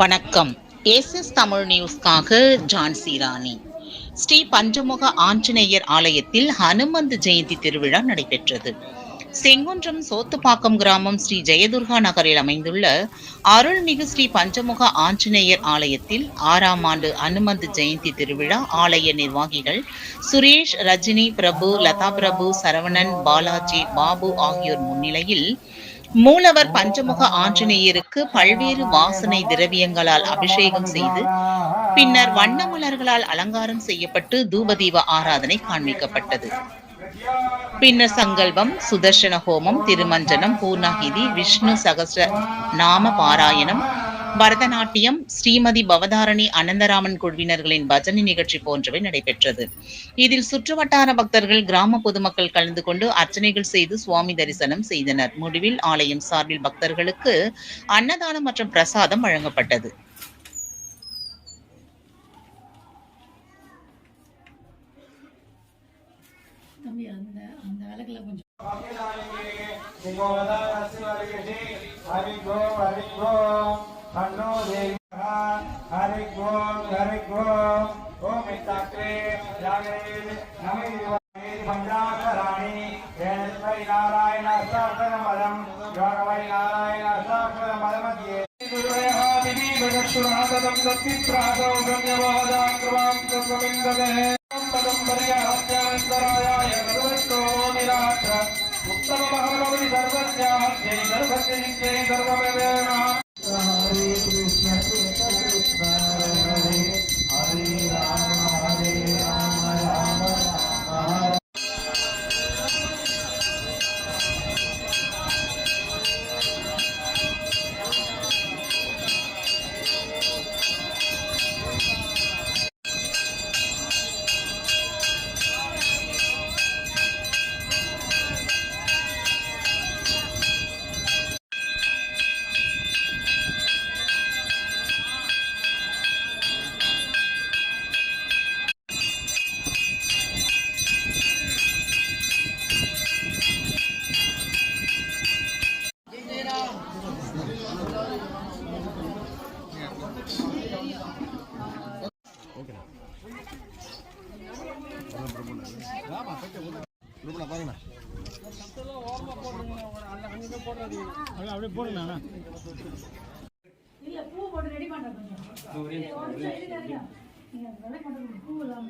வணக்கம். எஸ்எஸ் தமிழ் நியூஸ்க்காக ஜான்சி ராணி. ஸ்ரீ பஞ்சமுக ஆஞ்சநேயர் ஆலயத்தில் ஹனுமந்த் ஜெயந்தி திருவிழா நடைபெற்றது. செங்குன்றம் சோத்துப்பாக்கம் கிராமம் ஸ்ரீ ஜெயதுர்கா நகரில் அமைந்துள்ள அருள்மிகு ஸ்ரீ பஞ்சமுக ஆஞ்சநேயர் ஆலயத்தில் ஆறாம் ஆண்டு அனுமந்த் ஜெயந்தி திருவிழா ஆலய நிர்வாகிகள் சுரேஷ் ரஜினி பிரபு லதா பிரபு சரவணன் பாலாஜி பாபு ஆகியோர் முன்னிலையில் மூலவர் பஞ்சமுக ஆஞ்சநேயருக்கு பல்வேறு வாசனை திரவியங்களால் அபிஷேகம் செய்து பின்னர் வண்ண மலர்களால் அலங்காரம் செய்யப்பட்டு தூபதீப ஆராதனை காண்பிக்கப்பட்டது. பின்னர் சங்கல்பம் சுதர்சன ஹோமம் திருமஞ்சனம் பூர்ணாகிதி விஷ்ணு சகஸ்ர நாம பாராயணம் பரதநாட்டியம் ஸ்ரீமதி பவதாரணி அனந்தராமன் குழுவினர்களின் பஜனை நிகழ்ச்சி போன்றவை நடைபெற்றது. இதில் சுற்றுவட்டார பக்தர்கள் கிராம பொதுமக்கள் கலந்து கொண்டு அர்ச்சனைகள் செய்து சுவாமி தரிசனம் செய்தனர். முடிவில் ஆலயம் சார்பில் பக்தர்களுக்கு அன்னதானம் மற்றும் பிரசாதம் வழங்கப்பட்டது. தம்பி அந்த அந்த விளக்குல கொஞ்சம். हरि ओम हरि ओम हन्नो देवी हरि ओम हरि ओम ओम मिताक्रे जागे नमे पंचाक्षराणि वै नारायण सहस्रमदं योगवै नारायण सहस्रमदमध्ये गुरुवेहादिनी भगक्षुरादं दत्तिप्रादौ गम्यवादाक्रमां तत्त्वमिन्दते पदं पर्याहत्यानन्तरायाय सर्वस्तो निरात्र उत्तममहमवि सर्वज्ञात्यै सर्वज्ञनित्यै सर्वमेवेन இல்ல பூ போட்டு ரெடி பண்ற கொஞ்சம் ஒரு பூ எல்லாம்